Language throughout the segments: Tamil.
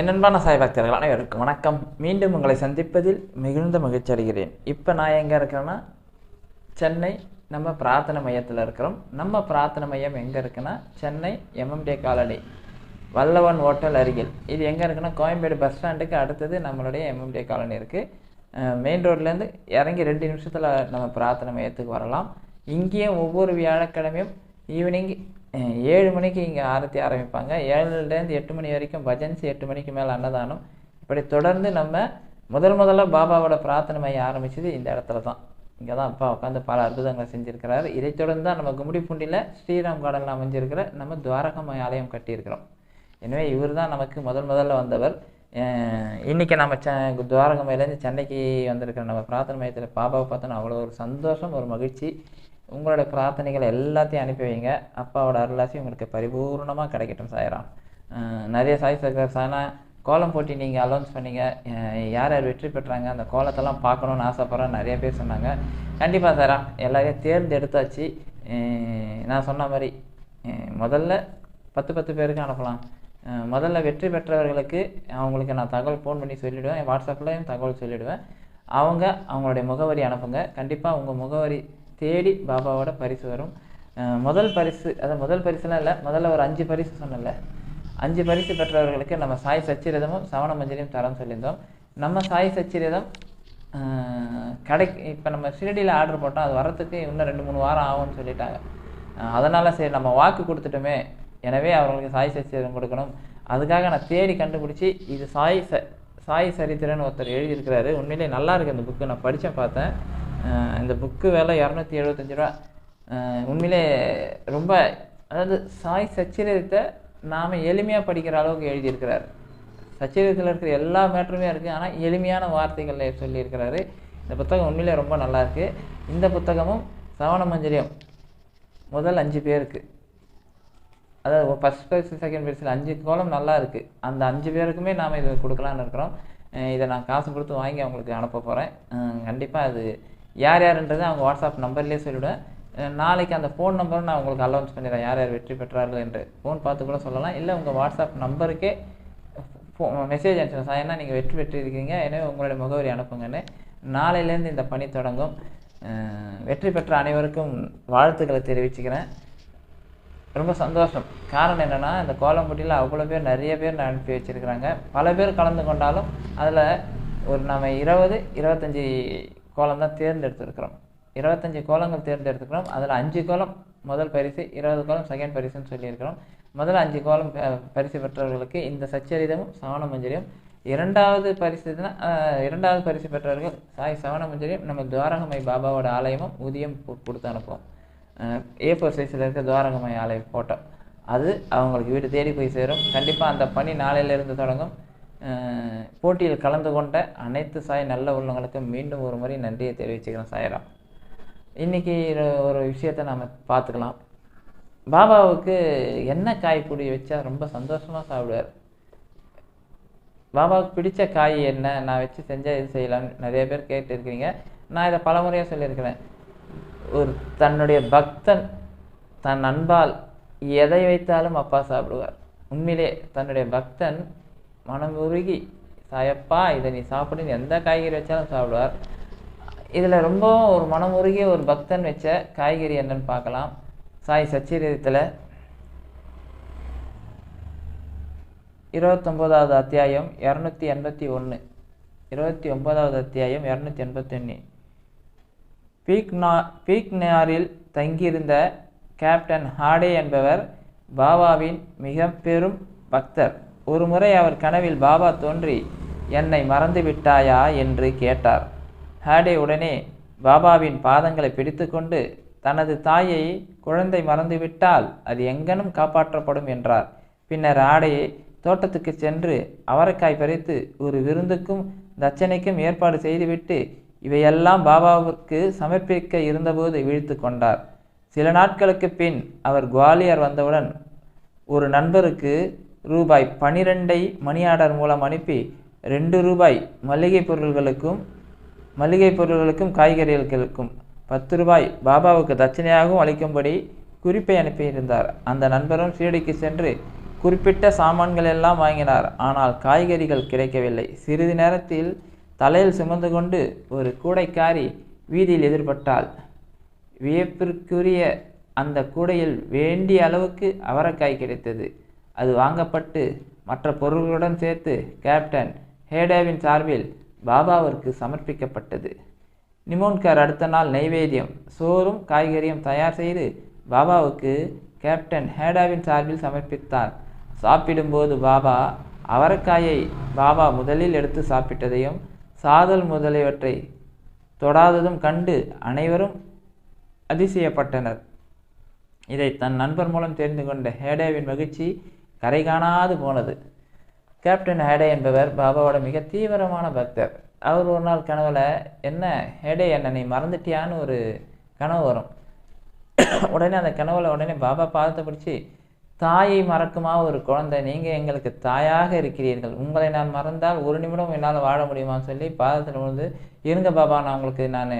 என் அன்பான சாய் பக்தர்கள் அனைவருக்கும் வணக்கம். மீண்டும் உங்களை சந்திப்பதில் மிகுந்த மகிழ்ச்சி அடைகிறேன். இப்போ நான் எங்கே இருக்கிறேன்னா சென்னை நம்ம பிரார்த்தனை மையத்தில் இருக்கிறோம். நம்ம பிரார்த்தனை மையம் எங்கே இருக்குன்னா Chennai MMDA colony Vallavan hotel அருகில். இது எங்கே இருக்குன்னா கோயம்பேடு பஸ் ஸ்டாண்டுக்கு அடுத்தது நம்மளுடைய எம்எம்டே காலனி இருக்குது மெயின் ரோட்லேருந்து இறங்கி ரெண்டு நிமிஷத்தில் நம்ம பிரார்த்தனை மையத்துக்கு வரலாம். இங்கேயும் ஒவ்வொரு வியாழக்கிழமையும் ஈவினிங் ஏழு மணிக்கு இங்கே ஆரத்தி ஆரம்பிப்பாங்க. ஏழுலேருந்து எட்டு மணி வரைக்கும் பஜன்ஸ் எட்டு மணிக்கு மேலே அன்னதானம். இப்படி தொடர்ந்து நம்ம முதல் முதல்ல பாபாவோட பிரார்த்தனை மையம் ஆரம்பிச்சது இந்த இடத்துல தான். இங்கே தான் அப்பா உட்காந்து பல அற்புதங்களை செஞ்சுருக்கிறாரு. இதை தொடர்ந்து தான் நம்ம கும்மிடிப்பூண்டியில் ஸ்ரீராம் கார்டனில் அமைஞ்சிருக்கிற நம்ம துவாரகமய ஆலயம் கட்டியிருக்கிறோம். எனவே இவர் தான் நமக்கு முதல் முதல்ல வந்தவர். இன்றைக்கி இன்னைக்கு நம்ம ச துவாரகமையிலேருந்து சென்னைக்கு வந்திருக்கிற நம்ம பிரார்த்தனை மையத்தில் பாபாவை பார்த்தோன்னா அவ்வளோ ஒரு சந்தோஷம் ஒரு மகிழ்ச்சி. உங்களோட பிரார்த்தனைகள் எல்லாத்தையும் அனுப்பி வைங்க. அப்பாவோட அருளாசி உங்களுக்கு பரிபூர்ணமாக கிடைக்கட்டும் சாயிராம். நிறைய சாய் சர்க்கர் கோலம் போட்டி நீங்கள் அலௌன்ஸ் பண்ணீங்க. யார் யார் வெற்றி பெற்றாங்க அந்த கோலத்தெல்லாம் பார்க்கணுன்னு ஆசைப்பட்ற நிறைய பேர் சொன்னாங்க. கண்டிப்பாக சாரா எல்லாரையும் தேர்ந்தெடுத்தாச்சு. நான் சொன்ன மாதிரி முதல்ல பத்து பத்து பேருக்கு அனுப்பலாம். முதல்ல வெற்றி பெற்றவர்களுக்கு அவங்களுக்கு நான் தகவல் ஃபோன் பண்ணி சொல்லிவிடுவேன் வாட்ஸ்அப்லையும் தகவல் சொல்லிவிடுவேன் அவங்க அவங்களுடைய முகவரி அனுப்புங்க. கண்டிப்பாக உங்கள் முகவரி தேடி பாபாவோட பரிசு வரும். முதல் பரிசு அதாவது முதல் பரிசுலாம் இல்லை முதல்ல ஒரு அஞ்சு பரிசு சொன்னல அஞ்சு பரிசு பெற்றவர்களுக்கு நம்ம சாய் சச்சிரதமும் சவண மஞ்சளியும் தரம் சொல்லியிருந்தோம். நம்ம சாய் சச்சிரதம் கடை இப்போ நம்ம ஷிரடியில் ஆர்டர் போட்டோம். அது வரத்துக்கு இன்னும் ரெண்டு மூணு வாரம் ஆகும்னு சொல்லிட்டாங்க. அதனால் சரி நம்ம வாக்கு கொடுத்துட்டோமே. எனவே அவர்களுக்கு சாய் சச்சிரதம் கொடுக்கணும். அதுக்காக நான் தேடி கண்டுபிடிச்சி இது சாய் ச சாய் சரித்திரன்னு ஒருத்தர் எழுதியிருக்கிறாரு. உண்மையிலே நல்லா இருக்குது அந்த புக்கு நான் படித்தேன் பார்த்தேன். இந்த புக்கு விலை இரநூத்தி எழுபத்தஞ்சு ரூபா. உண்மையிலே ரொம்ப அதாவது சாய் சச்சிரத்தை நாம் எளிமையாக படிக்கிற அளவுக்கு எழுதியிருக்கிறார். சச்சரித்தில் இருக்கிற எல்லா மேட்டருமே இருக்குது ஆனால் எளிமையான வார்த்தைகளில் சொல்லியிருக்கிறாரு. இந்த புத்தகம் உண்மையிலே ரொம்ப நல்லாயிருக்கு இந்த புத்தகமும் சவண மஞ்சரியம் முதல் அஞ்சு பேருக்கு. அதாவது ஃபஸ்ட் ப்ரைஸ் செகண்ட் ப்ரைஸில் அஞ்சு கோலம் நல்லா இருக்குது அந்த அஞ்சு பேருக்குமே நாம் இதை கொடுக்கலான்னு இருக்கிறோம். இதை நான் காசு கொடுத்து வாங்கி அவங்களுக்கு அனுப்ப போகிறேன் கண்டிப்பாக அது யார் யாருன்றது அவங்க வாட்ஸ்அப் நம்பர்லேயே சொல்லிவிடுவேன் நாளைக்கு அந்த ஃபோன் நம்பரும் நான் உங்களுக்கு அலௌன்ஸ் பண்ணிடுறேன். யார் யார் வெற்றி பெற்றார்கள் என்று. ஃபோன் பார்த்து கூட சொல்லலாம். இல்லை உங்கள் வாட்ஸ்அப் நம்பருக்கே மெசேஜ் அனுப்பிச்சிடும் சார் ஏன்னா நீங்கள் வெற்றி பெற்று இருக்கீங்க எனவே உங்களுடைய முகவரி அனுப்புங்கன்னு. நாளையிலேருந்து இந்த பணி தொடங்கும். வெற்றி பெற்ற அனைவருக்கும் வாழ்த்துக்களை தெரிவிச்சுக்கிறேன். ரொம்ப சந்தோஷம். காரணம் என்னென்னா இந்த கோலம்பட்டியில் அவ்வளோ பேர் நிறைய பேர் அனுப்பி வச்சுருக்கிறாங்க. பல பேர் கலந்து கொண்டாலும் அதில் ஒரு நம்ம இருபது இருபத்தஞ்சி கோலம் தான் தேர்ந்தெடுத்திருக்கிறோம். இருபத்தஞ்சி கோலங்கள் தேர்ந்தெடுத்துக்கிறோம் அதில் அஞ்சு கோலம் முதல் பரிசு இருபது கோலம் செகண்ட் பரிசுன்னு சொல்லியிருக்கிறோம். முதல்ல அஞ்சு கோலம் பரிசு பெற்றவர்களுக்கு இந்த சச்சரிதமும் சவண மஞ்சரியும் இரண்டாவது பரிசு இரண்டாவது பரிசு பெற்றவர்கள் சாய் சவண மஞ்சரியும் நம்ம துவாரகமை பாபாவோட ஆலயமும் ஊதியம் கொடுத்து அனுப்புவோம். ஏ ஃபோர் சைஸில் இருக்க துவாரகமை ஆலய ஃபோட்டோ அது அவங்களுக்கு வீடு தேடி போய் சேரும். கண்டிப்பாக அந்த பணி நாளையிலிருந்து தொடங்கும். போட்டியில் கலந்து கொண்ட அனைத்து சாய் நல்ல உள்ளவங்களுக்கும் மீண்டும் ஒரு முறை நன்றியை தெரிவிச்சுக்கிறேன் சாயராம். இன்னைக்கு ஒரு- விஷயத்தை நாம் பார்த்துக்கலாம். பாபாவுக்கு என்ன காய் பொடி வச்சா ரொம்ப சந்தோஷமாக சாப்பிடுவார்? பாபாவுக்கு பிடிச்ச காய் என்ன? நான் வச்சு செஞ்சால் இது செய்யலாம்னு நிறைய பேர் கேட்டுருக்கிறீங்க நான் இதை பல முறையாக சொல்லியிருக்கிறேன். ஒரு தன்னுடைய பக்தன் தன் அன்பால் எதை வைத்தாலும் அப்பா சாப்பிடுவார். உண்மையிலே தன்னுடைய பக்தன் மனம் உருகி சாயப்பா இதை நீ சாப்பிடுன்னு எந்த காய்கறி வச்சாலும் சாப்பிடுவார். இதில் ரொம்ப ஒரு மனம் உருகிய ஒரு பக்தன் வச்ச காய்கறி என்னன்னு பார்க்கலாம். சாய் சச்சரிதத்தில் இருபத்தொம்போதாவது அத்தியாயம் இரநூத்தி எண்பத்தி ஒன்று. இருபத்தி ஒன்பதாவது அத்தியாயம் இரநூத்தி எண்பத்தொன்று பீக்னா பீக்னாரில் தங்கியிருந்த கேப்டன் ஹாடே என்பவர் பாபாவின் மிக பெரும் பக்தர். ஒருமுறை அவர் கனவில் பாபா தோன்றி என்னை மறந்து விட்டாயா என்று கேட்டார். ஹாடே உடனே பாபாவின் பாதங்களை பிடித்துக்கொண்டு தனது தாயை குழந்தை மறந்துவிட்டால் அது எங்கனும் காப்பாற்றப்படும் என்றார். பின்னர் ஆடே தோட்டத்துக்கு சென்று அவரைக்காய் பறித்து ஒரு விருந்துக்கும் தட்சணைக்கும் ஏற்பாடு செய்துவிட்டு இவையெல்லாம் பாபாவிற்கு சமர்ப்பிக்க இருந்தபோது விழித்து கொண்டார். சில நாட்களுக்கு பின் அவர் குவாலியர் வந்தவுடன் ஒரு நண்பருக்கு ரூபாய் பனிரெண்டை மணி ஆர்டர் மூலம் அனுப்பி ரெண்டு ரூபாய் மளிகை பொருள்களுக்கும் மளிகை பொருள்களுக்கும் காய்கறிகளுக்கும் பத்து ரூபாய் பாபாவுக்கு தட்சணையாகவும் அளிக்கும்படி குறிப்பை அனுப்பியிருந்தார். அந்த நண்பரும் ஷீரடிக்கு சென்று குறிப்பிட்ட சாமான்கள் எல்லாம் வாங்கினார். ஆனால் காய்கறிகள் கிடைக்கவில்லை. சிறிது நேரத்தில் தலையில் சுமந்து கொண்டு ஒரு கூடைக்காரி வீதியில் எதிர்பட்டாள். வியப்பிற்குரிய அந்த கூடையில் வேண்டிய அளவுக்கு அவரைக்காய் கிடைத்தது. அது வாங்கப்பட்டு மற்ற பொருள்களுடன் சேர்த்து கேப்டன் ஹேடேவின் சார்பில் பாபாவிற்கு சமர்ப்பிக்கப்பட்டது. நிமோன்கர் அடுத்த நாள் நைவேத்தியம் சோறும் காய்கறியும் தயார் செய்து பாபாவுக்கு கேப்டன் ஹேடாவின் சார்பில் சமர்ப்பித்தார். சாப்பிடும்போது பாபா அவரைக்காயை பாபா முதலில் எடுத்து சாப்பிட்டதையும் சாதல் முதலியவற்றை தொடாததும் கண்டு அனைவரும் அதிசயப்பட்டனர். இதை தன் நண்பர் மூலம் தெரிந்து கொண்ட ஹேடேவின் மகிழ்ச்சி கரை காணாது போனது. கேப்டன் ஹேடே என்பவர் பாபாவோட மிக தீவிரமான பக்தர். அவர் ஒரு நாள் கனவுல என்ன ஹேடே என்ன நீ மறந்துட்டியான்னு ஒரு கனவு வரும். உடனே அந்த கனவுல உடனே பாபா பாதத்தை பிடிச்சி தாயை மறக்குமா ஒரு குழந்தை? நீங்கள் எங்களுக்கு தாயாக இருக்கிறீர்கள். உங்களை நான் மறந்தால் ஒரு நிமிடம் என்னால் வாழ முடியுமான்னு சொல்லி பாதத்தில் விழுந்து இருங்க பாபா நான் உங்களுக்கு நான்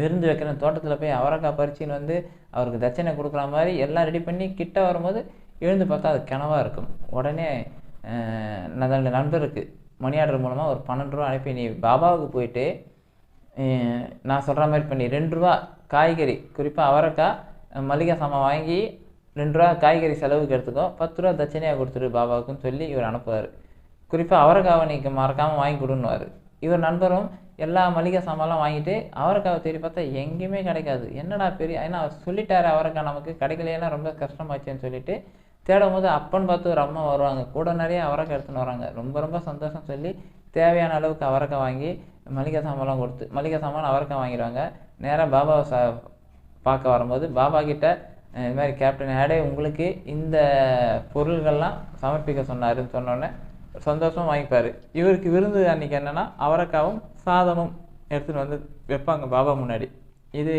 விருந்து வைக்கிறேன். தோட்டத்தில் போய் அவரக்காய் பறிச்சின்னு வந்து அவருக்கு தட்சணை கொடுக்குற மாதிரி எல்லாம் ரெடி பண்ணி கிட்ட வரும்போது எழுந்து பார்த்தா அது கனவாக இருக்கும். உடனே அஹ், நான் நண்பருக்கு மணி ஆர்டர் மூலமாக ஒரு பன்னெண்டு ரூபா அனுப்பி நீ பாபாவுக்கு போயிட்டு நான் சொல்கிற மாதிரி பண்ணி ரெண்டு ரூபா காய்கறி குறிப்பாக அவரைக்காய் மளிகை சாமான் வாங்கி ரெண்டு ரூபா காய்கறி செலவுக்கு எடுத்துக்கோ பத்து ரூபா தட்சணையாக கொடுத்துரு பாபாவுக்குன்னு சொல்லி இவர் அனுப்புவார். குறிப்பாக அவரைக்காவை நீங்கள் மறக்காமல் வாங்கி கொடுன்னுவார். இவர் நண்பரும் எல்லா மளிகை சாமான்லாம் வாங்கிட்டு அவரைக்காவை தேடி பார்த்தா எங்கேயுமே கிடைக்காது. என்னடா பெரிய ஏன்னா அவர் சொல்லிட்டாரு அவரைக்காய் நமக்கு கிடைக்கலையெல்லாம் ரொம்ப கஷ்டமாச்சுன்னு சொல்லிட்டு தேடும் போது அப்பன்னு பார்த்து ஒரு அம்மா வருவாங்க. கூட நிறைய அவரக்காய் எடுத்துன்னு வராங்க. ரொம்ப ரொம்ப சந்தோஷம் சொல்லி தேவையான அளவுக்கு அவரக்காய் வாங்கி மளிகை சாமான்லாம் கொடுத்து மளிகை சாமான் அவரக்காய் வாங்கிடுவாங்க. நேராக பாபாவை சா பார்க்க வரும்போது பாபா கிட்ட இது மாதிரி கேப்டன் ஹேடே உங்களுக்கு இந்த பொருள்கள்லாம் சமர்ப்பிக்க சொன்னாருன்னு சொன்னோடனே சந்தோஷமாக வாங்கிப்பார். இவருக்கு விருந்து அன்னைக்கு என்னென்னா அவரக்காவும் சாதமும் எடுத்துகிட்டு வந்து வைப்பாங்க பாபா முன்னாடி. இது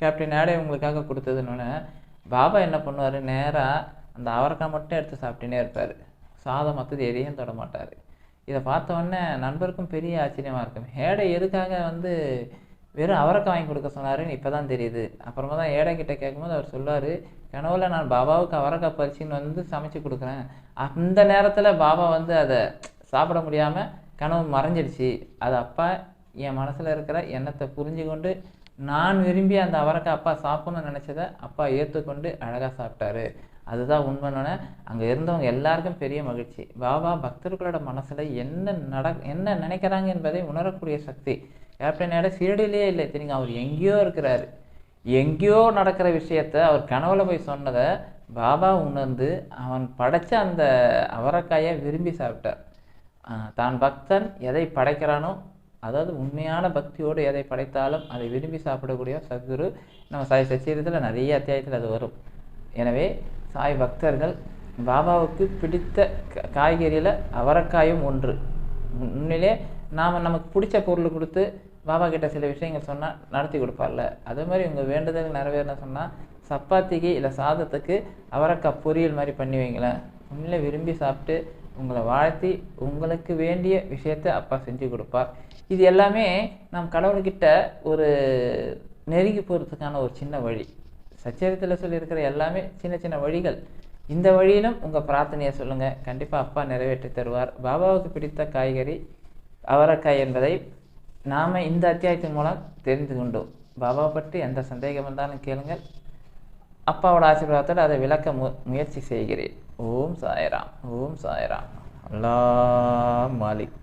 கேப்டன் ஹேடே உங்களுக்காக கொடுத்ததுன்னு பாபா என்ன பண்ணுவார்? நேராக அந்த அவரைக்காய் மட்டும் எடுத்து சாப்பிட்டுனே இருப்பார். சாதம் மற்றது எதையும் தொட மாட்டார். இதை பார்த்த உடனே நண்பருக்கும் பெரிய ஆச்சரியமாக இருக்கும். ஹேடை எதுக்காக வந்து வெறும் அவரைக்காய் வாங்கி கொடுக்க சொன்னாருன்னு இப்பதான் தெரியுது. அப்புறமா தான் ஏடை கிட்ட கேட்கும்போது அவர் சொல்லுவார் கனவுல நான் பாபாவுக்கு அவரைக்காய் பறிச்சின்னு வந்து சமைச்சு கொடுக்குறேன். அந்த நேரத்தில் பாபா வந்து அதை சாப்பிட முடியாமல் கனவு மறைஞ்சிடுச்சு. அது அப்பா என் மனசில் இருக்கிற எண்ணத்தை புரிஞ்சு கொண்டு நான் விரும்பி அந்த அவரைக்காய் அப்பா சாப்பிட்ணும்னு நினச்சதை அப்பா ஏற்றுக்கொண்டு அழகாக சாப்பிட்டாரு. அதுதான் உண்மைன்னொன்னே அங்கே இருந்தவங்க எல்லாருக்கும் பெரிய மகிழ்ச்சி. பாபா பக்தர்களோட மனசில் என்ன நட என்ன நினைக்கிறாங்க என்பதை உணரக்கூடிய சக்தி. கேப்டன் சீரடியிலேயே இல்லை. தெரியுங்க அவர் எங்கேயோ இருக்கிறாரு. எங்கேயோ நடக்கிற விஷயத்த அவர் கனவுல போய் சொன்னதை பாபா உணர்ந்து அவன் படைச்ச அந்த அவரைக்காயை விரும்பி சாப்பிட்டார். தான் பக்தன் எதை படைக்கிறானோ அதாவது உண்மையான பக்தியோடு எதை படைத்தாலும் அதை விரும்பி சாப்பிடக்கூடிய சத்குரு நம்ம சாய் நிறைய அத்தியாயத்தில் அது வரும். எனவே சாய் பக்தர்கள் பாபாவுக்கு பிடித்த க- அவரைக்காயும் ஒன்று. முன்னிலே நாம் நமக்கு பிடிச்ச பொருள் கொடுத்து பாபா கிட்ட சில விஷயங்கள் சொன்னால் நடத்தி கொடுப்பார்ல. அதே மாதிரி உங்கள் வேண்டுதல் நிறைவேறணும் சொன்னால் சப்பாத்திக்கு இல்லை சாதத்துக்கு அவரைக்காய் பொரியல் மாதிரி பண்ணி வைங்களேன். உண்மையிலே விரும்பி சாப்பிட்டு உங்களை வாழ்த்தி உங்களுக்கு வேண்டிய விஷயத்தை அப்பா செஞ்சு கொடுப்பார். இது எல்லாமே நம் கடவுள்கிட்ட ஒரு நெருங்கி போகிறதுக்கான ஒரு சின்ன வழி. சச்சரித்தில் சொல்லியிருக்கிற எல்லாமே சின்ன சின்ன வழிகள். இந்த வழியிலும் உங்கள் பிரார்த்தனையை சொல்லுங்கள் கண்டிப்பாக அப்பா நிறைவேற்றி தருவார். பாபாவுக்கு பிடித்த காய்கறி அவரக்காய் என்பதை நாம் இந்த அத்தியாயத்தின் மூலம் தெரிந்து கொண்டோம். பாபா பற்றி எந்த சந்தேகம் இருந்தாலும் கேளுங்கள். அப்பாவோட ஆசீர்வாதத்தோடு அதை விளக்க மு முயற்சி செய்கிறேன். ஓம் சாயராம். ஓம் சாயராம். அல்லா மாலிக்.